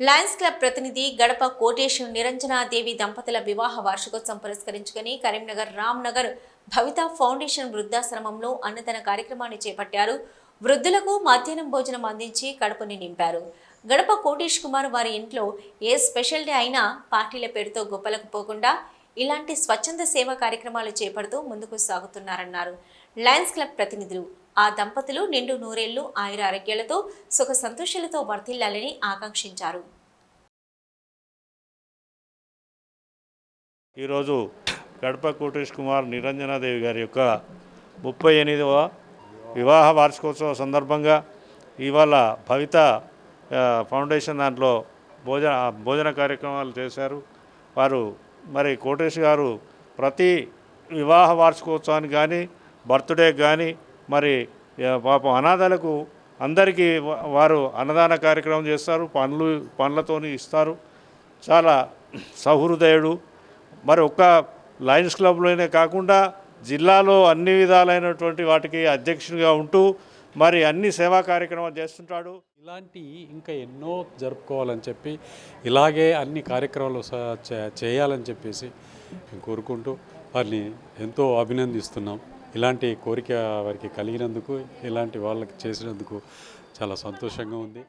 Lions club ప్రతినిధి గడప కోటేశ్ నిరంజనాదేవి దంపతుల వివాహ వార్షికోత్సవం పురస్కరించుకుని కరీంనగర్ రామ్నగర్ భవిత ఫౌండేషన్ వృద్ధాశ్రమంలో అన్నదాన కార్యక్రమాన్ని చేపట్టారు. వృద్ధులకు మధ్యాహ్నం భోజనం అందించి కడుపుని నింపారు. గడప కోటేష్ కుమార్ వారి ఇంట్లో ఏ స్పెషల్ డే అయినా పార్టీల పేరుతో గొప్పలకు పోకుండా ఇలాంటి స్వచ్ఛంద సేవా కార్యక్రమాలు చేపడుతూ ముందుకు సాగుతున్నారన్నారు. లయన్స్ క్లబ్ ప్రతినిధులు ఆ దంపతులు నిండు నూరేళ్ళు ఆయుర ఆరోగ్యాలతో సుఖ సంతోషాలతో వర్ధిల్లాలని ఆకాంక్షించారు. ఈరోజు గడప కోటేష్ కుమార్ నిరంజనాదేవి గారి యొక్క ముప్పై ఎనిమిదవ వివాహ వార్షికోత్సవ సందర్భంగా ఇవాళ భవిత ఫౌండేషన్ దాంట్లో భోజన భోజన కార్యక్రమాలు చేశారు. వారు మరి కోటేష్ గారు ప్రతి వివాహ వార్షికోత్సవానికి కానీ బర్త్డే కానీ మరి పాపం అనాథలకు అందరికీ వారు అన్నదాన కార్యక్రమం చేస్తారు పండ్లు పండ్లతోని ఇస్తారు. చాలా సహృదయుడు. మరి ఒక్క లయన్స్ క్లబ్లోనే కాకుండా జిల్లాలో అన్ని విధాలైనటువంటి వాటికి అధ్యక్షుడిగా ఉంటూ మరి అన్ని సేవా కార్యక్రమాలు చేస్తుంటాడు. ఇలాంటి ఇంకా ఎన్నో జరుపుకోవాలని చెప్పి ఇలాగే అన్ని కార్యక్రమాలు చే- చేయాలని చెప్పేసి మేము కోరుకుంటూ వారిని ఎంతో అభినందిస్తున్నాం. ఇలాంటి కోరిక వారికి కలిగినందుకు ఇలాంటి వాళ్ళకి చేసినందుకు చాలా సంతోషంగా ఉంది.